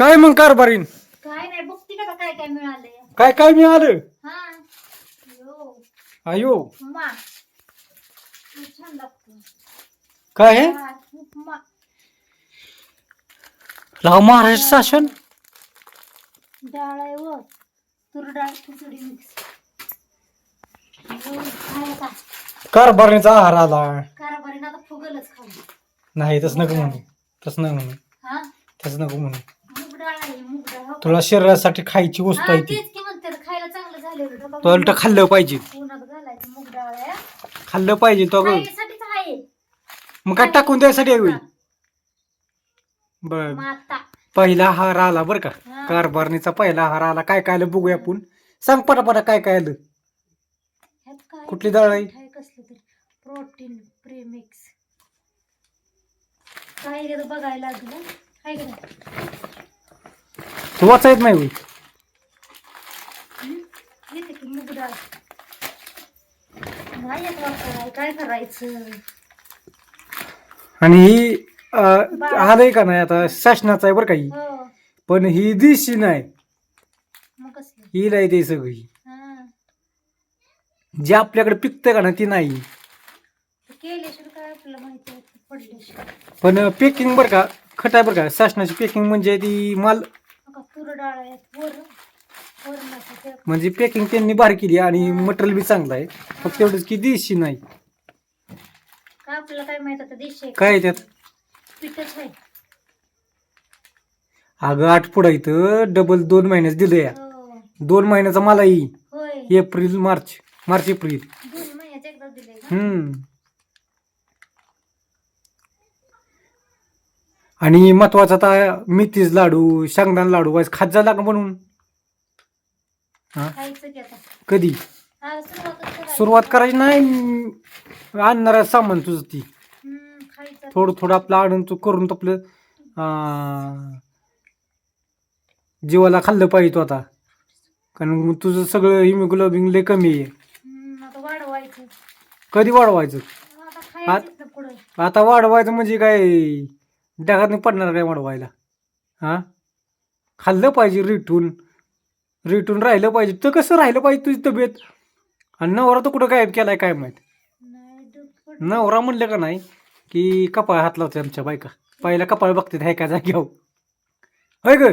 काय मग कारभारीन? काय नाही बघती का काय काय मिळालंय. काय काय मिळालं? हा. यो. अयो उपमा. खूप छान लागतो काय हा, उपमा. लाव महाराष्ट्र शासन. डाळ आहे व. तूर डाळ खिचडी मिक्स. खायचा कारभारणीचा आहार आला. कारभारीनं आता फुगलच खाऊ. नाही तसं नको म्हणू. तसं नको म्हणू. हा? तसं नको म्हणू. डाळ आहे मूग डाळ हो का? तुला शरीरासाठी खायची वस्तू हा, आहे ती. तेच की म्हणते खायला चांगलं झालं तो उलट खाल्लं पाहिजे. उन्हात घालायचं मूग डाळ आहे. खाल्लं पाहिजे तो ग खायसाठीच आहे. मग काय टाकून द्यायसाठी आहे होय? बर. पहिला आहार आला बर का. हा. कारभारणीचा पहिला आहार आला. काय काय आलं बघूया आपण. सांग पटापटा काय काय आलं. ह्यात काय? कुठली डाळ आहे? आहे कसलं तरी. Protein premix. काय गेलं बघायला लागलं. काय गेलं तू वाचायत नाही होय? येते की मूग डाळ नाही येत वापरायला काय करायचं आणि ही अं, आलंय का नाही आता शासनाचं आहे बरं काही हो. पण ही दिशी नाही. मग कसलं? ही नाही ते सगळी. हा. जे आपल्याकडे पिकतं का ना ती नाही. ते केल्याशिवाय काय आपल्याला माहिती आहे पडल्याशिवाय. पण पॅकिंग बरं का खट आहे बरं का शासनाची पॅकिंग म्हणजे ती माल वरणाचं म्हणजे पॅकिंग त्यांनी भारी केली आणि मटेरियल बी चांगलं आहे. फक्त एवढंच की देशी नाही. काय आपल्याला काय माहीत आता देश आहे काय आहे त्यात? पिठच आहे. अगं आठ पुढं इथं. डबल दोन महिन्याच दिलं या. हो. दोन महिन्याचा मला येईल होय. April March. March April. दोन महिन्यात एकदा दिले का? हम्म. आणि महत्त्वाचा आता मेथीच लाडू शेंगदाणा लाडू वाईस खात म्हणून. हा? खायचं की आता कधी? हा सुरुवातच करायची. सुरुवात करायची नाही आणणार सामान तुझं ती. हम्म, खायचं थोडं थोडं आपलं आणून तू करून तो आपलं अं, जीवाला खाल्लं पाहिजे तो आता. कारण मग तुझं सगळं हिमोग्लोबिन लय कमी आहे. हम्म, आता वाढवायचं कधी वाढवायचं? आता खायचं इथनं पुढं. आता वाढवायचं म्हणजे काय? ढगात नाही पडणार काय वाढवायला? हा? खाल्लं पाहिजे रिटून. रिटून राहिलं पाहिजे. तर कसं राहिलं पाहिजे तुझी तब्येत? आणि नवरा तर कुठं गायब केलाय काय माहीत? नवरा म्हणलं का नाही की कपाळ हात लावते आमच्या बायका. पहिला कपाळ बघते हाय का जाग्यावर होय ग?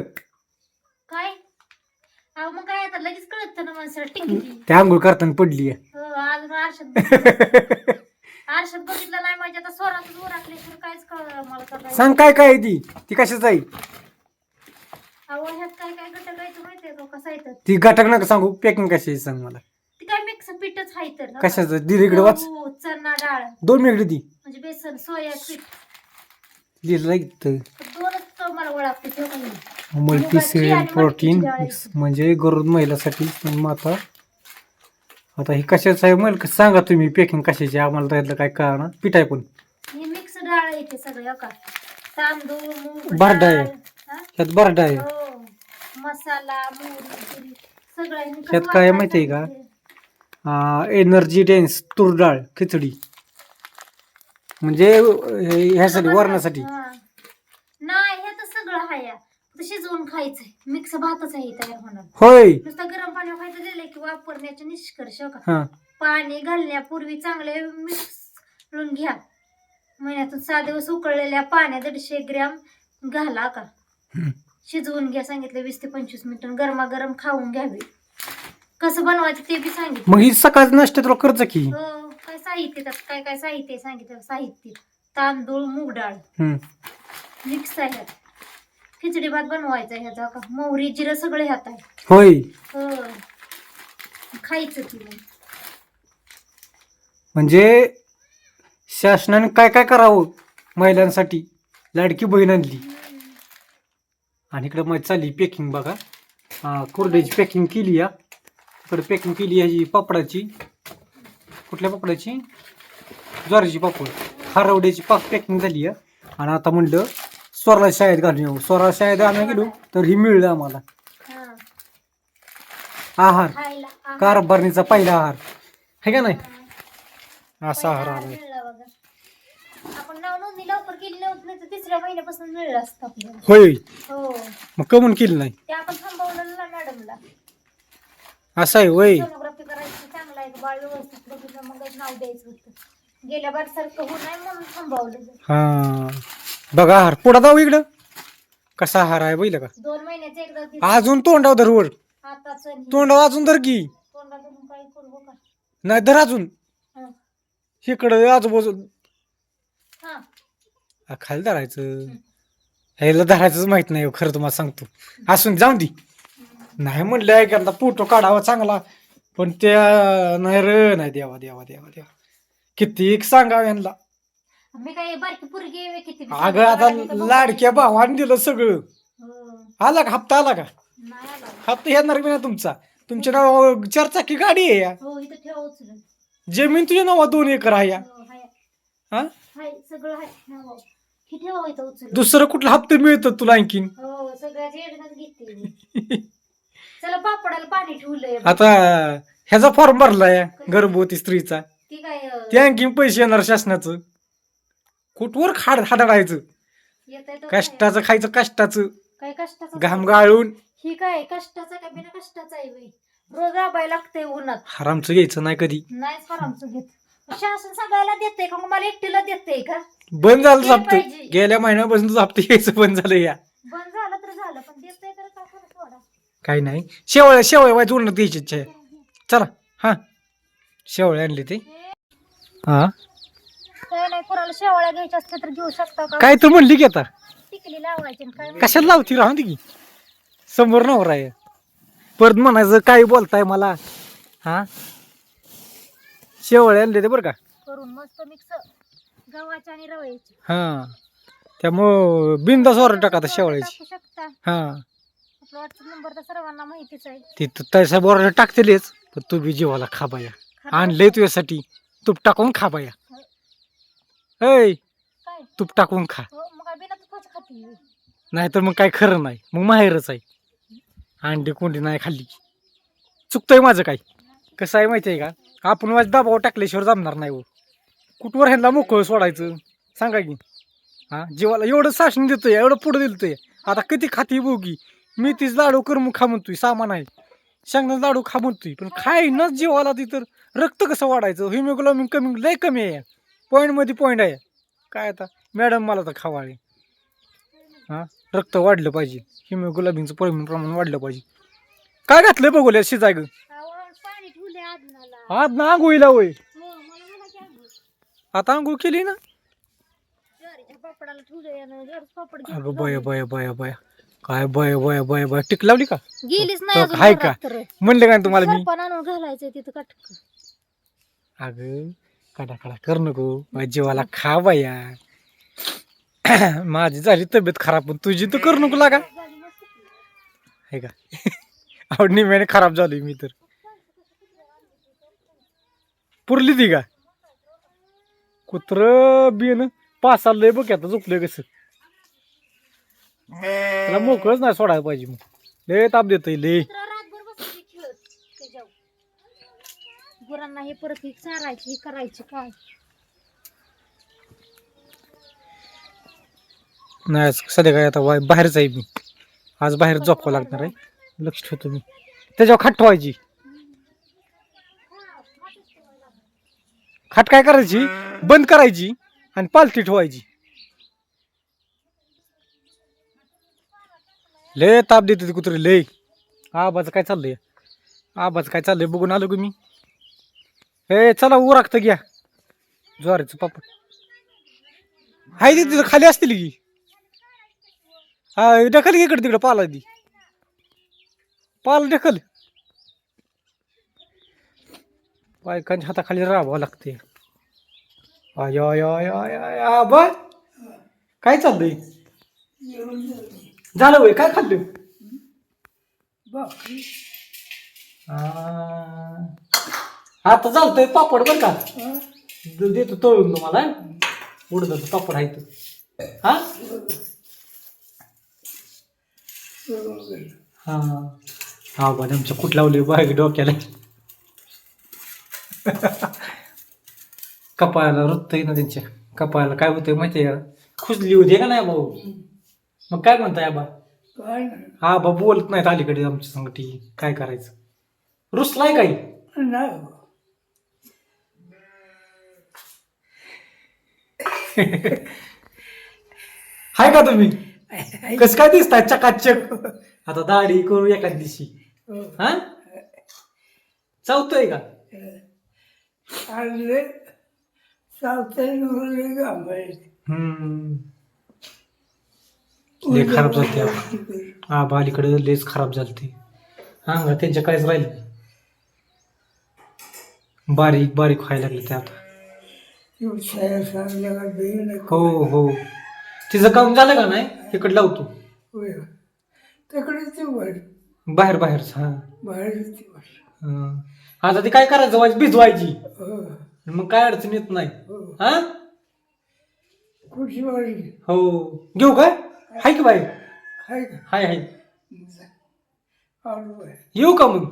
काय? मग काय आता लगेच कळत ना माणसाला आंघोळ करताना पडली हो अजून आरशात बघितलं. नाही म्हणजे आता स्वरातच उराकल्याशिवाय काहीच कळलं मला तर काय सांग काय काय आहे ती? ती कशाच आहे? अहो ह्यात काय काय घटक आहे माहितीये का? कसं आहे तर? ती घटक नका सांगू. पॅकिंग कशाची आहे सांग मला. ती काय मिक्स पीठच आहे तर. कशाचं? दिली इकडे वाच. गहू, चणा डाळ. दोन मिनिट दी म्हणजे बेसन सोया पीठ. दिलं इथं. दोनच तो मला ओळखते ते मल्टीसेल प्रोटीन मिक्स म्हणजे गरोद महिलासाठी. माता आता हे कशाचं आहे मला सांगा तुम्ही पॅकिंग कशाची आहे? आम्हाला त्यातलं काय कळणार पीठ आहे पण हे मिक्स डाळ येते सगळं का तांदूळ मूग बरं डाळ. डाळ, हा? ह्यात आहे हो मसाला मोहरी जिरी, सगळं आहे. ह्यात काय आहे माहिती आहे का? एनर्जी डेन्स तूर डाळ खिचडी म्हणजे हे- ह्यासाठी वरणासाठी हा. नाही हे तर सगळं आहे या. फक्त शिजवून खायचंय. मिक्स भातच आहे तयार होणार होय. नुसतं गरम पाणी खायचं दिलंय की वापरण्याचे निष्कर्ष हो का? हा. पाणी घालण्यापूर्वी चांगले मिक्स करून घ्या. महिन्यातून सहा दिवस उकळलेल्या पाण्यात दीडशे ग्रॅम घाला का? हम्म. शिजवून घ्या सांगितलं वीस ते पंचवीस मिनिटं गरमागरम खाऊन घ्यावे. कसं बनवायचं ते बी सांगितलं. मग ही सकाळचं नाश्ता तुला कर्ज की? हो काय साहित्य त्यात? काय काय साहित्य आहे सांगितलं? साहित्य. तांदूळ मूग डाळ. हम्म. मिक्स आहे. खिचडी भात बनवायचा ह्याचा. का मोहरी जिरं सगळं ह्यात आहे. होय. हो. खायचं की मग. म्हणजे शासनाने काय काय करावं महिलांसाठी? लाडकी बहीण आणली. आणि इकडे मग चालली पॅकिंग बघा. हा, कुरड्याची पॅकिंग केली या. इकडे पॅकिंग केली ह्याची पापडाची. कुठल्या पापडाची? ज्वारीची पापड. खारवड्याची पाक पॅकिंग झाली या. आणि आता म्हणलं स्वरा शाळेत घालून येऊ. शाळेत आणायला गेलो तर ही मिळलं आम्हाला. हा आहार. खायला आहार. कारभारणीचा पहिला आहार. आहे का नाही? हा. असा आहार पहिला आलाय मिळाला बघा. आपण नाव नोंद त्यांनी लवकर केली नव्हती नाही तर तिसऱ्या महिन्यापासून मिळलं असतं आपल्याला. होय. हो. मग कमून केली नाही. ते आपण थांबवलं ना मॅडमला. असं आहे वय सोनोग्राफी करायची चांगलं आहे का बाळ व्यवस्थित बघितलं मग नाव द्यायचं होतं. गेल्या बार सारखं होऊ नये म्हणून थांबवलं. हा. बघा हार. पुढं जाऊ इकडं. कसा हार आहे बघितलं का? दोन महिन्याचे एकदा दिस- अजून तोंडाव हाताचं आणि तोंडाव अजून धर की. काही करू का? नाही धर अजून. हा. इकडं आजूबाजू. हा. आ, खाली धरायचं. ह्याला धरायचंच माहीत नाही हो, खरं तुम्हाला सांगतो. असून जाऊन दे. नाही म्हणलं एखादा फोटो काढावा चांगला. पण त्या नाही र नाही देवा देवा देवा देवा. किती एक सांगावं यांना. मी काय बारकी पुरगी आहे किती अगं आता लाडक्या भावाने दिलं सगळं. हो. आला का? हप्ता आला का? नाही आला. हप्ता येणार की नाही तुमचा. तुमच्या नाव चार चाकी गाडी आहे या. हो इथं ठेवा उचलून. जमीन तुझ्या नावा दोन एकर आहे या. हो, हाय. हा? हाय सगळं हाय. ठेवा. ही ठेवा इथं उचलून. दुसरं कुठलं हप्ते मिळतं तुला आणखीन? हो सगळ्याची योजनाच घेते मी. चला पापडाला पाणी ठेवलंय आता ह्याचा फॉर्म भरलाय गर्भवती स्त्रीचा. ती काय अं, ते आणखीन पैसे येणार शासनाचं. कुठवर खाड येतंय तो कष्टाचं खायचं कष्टाचं. काय कष्टाचं? घाम गाळून. ही काय कष्टाचा का बिना कष्टाचा आहे बाई. रोज राबायला लागतंय उन्हात. हरामचं घ्यायचं नाही कधी. आमचं घेत. शासन सगळ्याला देते का मग? मला एकटीला देते का? बंद झालं ते. गेल्या महिन्यापासून तुझं हप्ते घ्यायचं बंद झालं या. बंद झालं तर झालं पण देते तर का खरं सोडा काही नाही. शेवळ्या शेवळ्या व्हायचं उन्हात द्यायची इच्छा आहे चला हा. शेवळे आणले ते. हा. काय नाही कोणाला शेवाळ्या घ्यायच्या असल्या तर घेऊ शकता का? काय तर म्हणली की आता? टिकली लावायची आणि काय कशाला लावती? राहून दे की. समोर नवरा आहे. परत म्हणायचं काय बोलताय मला? हा? शेवळे आणले ते बरं का? करून मस्त मिक्स गव्हाच्या आणि रव्याची. हा. त्यामुळं बिंदास वर टाका आता शेवळ्याची. टाकू शकता. हा. आपला व्हॉट्सअप नंबर तर सर्वांना माहितीच आहे. तिथं तसा बरोबर टाकतेलेच पण तू बी जीवाला खाबाया. आणलंय तुझ्यासाठी. तूप टाकून खाबाया. ऐ काय? तूप टाकून खा. हो मग काय बिना तुपाचं खाती? नाहीतर मग काय खरं नाही. मग माहेरच आहे. अंडी कोंडी नाही खाल्ली. की. चुकतंय माझं काय? कसं आहे माहिती आहे का? आपण माझ्या दाबावर टाकल्याशिवाय जमणार नाही हो. कुठवर ह्यांना मोकळं सोडायचं? सांगा की. हा जीवाला एवढं शासन देतोय एवढं पुढं दिलतोय. आता किती खाती बोगी मी तीच लाडू करून खा म्हणतोय सामान आहे. शेंगदाणा लाडू खा म्हणतोय पण खाय न जीवाला ती तर. रक्त कसं वाढायचं? हिमोग्लोबिन कमी लय कमी आहे. पॉईंटमध्ये पॉईंट आहे. काय आता? मॅडम मला तर खावाळे. हा? रक्त वाढलं पाहिजे. हिमोग्लोबिनचं परिमाण प्रमाण वाढलं पाहिजे. काय घातलंय बघूया शिजाय ग आज ना आंघोळीला होय. आता आंघोळ केली ना? अगं बया बया बया बया. काय बया बया बया बया. टिक लावली का? गेलीच नाही अजून हाय का? घरात तर. म्हणले काय तुम्हाला मी? सरपण आणून घालायचं तिथं कटक. अगं कडा कडा कर नको. माझ्या जीवाला खा बाया माझी झाली तब्येत खराब पण तुझी तर करू नको लागा. आहे का? आवड निम्याने खराब झाली मी तर. पुरली ती का? कुत्र बिन पाच लय बघ आता झोपलंय कसं. त्याला मोकळच नाही सोडायला पाहिजे मग. लय ताप देतोय लय कुत्रा रातभर बसली खेळत त्याच्यावर गुरांना हे परत ही चारायची ही करायची काय? नाही आज सध्या काय आता वाय- बाहेरच आहे मी. आज बाहेर झोपावं लागणार आहे. लक्ष ठेवतो मी त्याच्यावर खाट ठेवायची. खाट काय करायची? बंद करायची आणि पालती ठेवायची. लय ताप देते ती कुत्रे लय. आबाचं काय चाललंय? आबाचं काय चाललंय? बघून आलो की मी. ए चला उराखत घ्या. ज्वारीचं पापड. हाय ती तिथं खाली असतील की? हा ढकल की इकडे तिकडे पाला ती. पाल ढकल. बायकांच्या हाताखाली राहावं लागते आय आय आय आय आय आ, बर काय चाललंय? झालं वय काय खाल्लं? आता चालतंय पापड बर का? द- देतो तळून तुम्हाला उडदाचं पापड आहे तो. हा? हा. हा बा आमच्या कुठ लावली बाग डोक्याला? कपाळाला आहे ना त्यांच्या. कपाळाला काय होतंय माहितीये का? खुजली होती का नाही भाऊ? मग काय म्हणताय आबा? काय नाही. हा बा बोलत नाहीत अलीकडे आमच्या संगती. काय करायचं? रुसलाय काही? नाही हाय का तुम्ही? कस काय दिसताय? चकाचक. आता दाढी करू एका दिवशी. हा. चावतोय का? आणले हम्म. लय खराब झालते आबा. आबा अलीकडे लेच खराब झालते. हा त्यांच्या काहीच राहिलं. बारीक बारीक व्हायला लागले ते आता. हो हो. तिचं काम झालं का नाही? इकडे लावतो. तिकडे ते वर बाहेर बाहेर हा. आता ती काय करायचं? वाज भिजवायची. हो. मग काय अडचण येत नाही. हो. हा? हो. घेऊ काय? हाय की बाहेर हाय हाय हाय. येऊ का मग?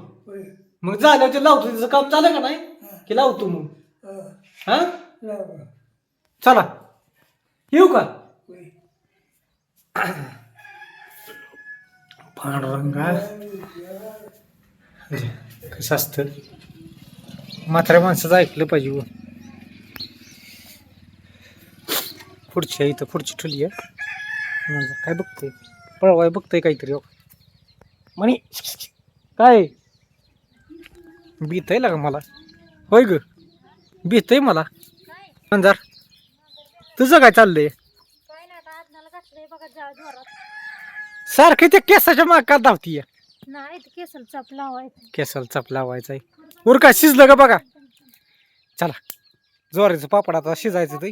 मग झालं ते लावतो. तिचं काम झालं का नाही? की लावतो मग. हा? चला. येऊ का? पांडुरंगा कसं असतं? म्हाताऱ्या माणसाचं ऐकलं पाहिजे व पुढची आहे इथं पुढची ठुली आहे. काय बघतंय? पळवाय बघतंय काहीतरी हो. म्हणे काय? बीत आहे का मला. होय ग. बीत आहे मला. अंजार तुझं काय चाललंय? काय नाही आता आजनाला घातलंय बघा जा जोरात. सारखी त्या केसाच्या माग का धावतीय. नाही ते केसल चाप लावायचं. केसाला चप लावायचा आहे उर का शिजलं का बघा? चला ज्वारीचं पापड आता शिजायचं ते.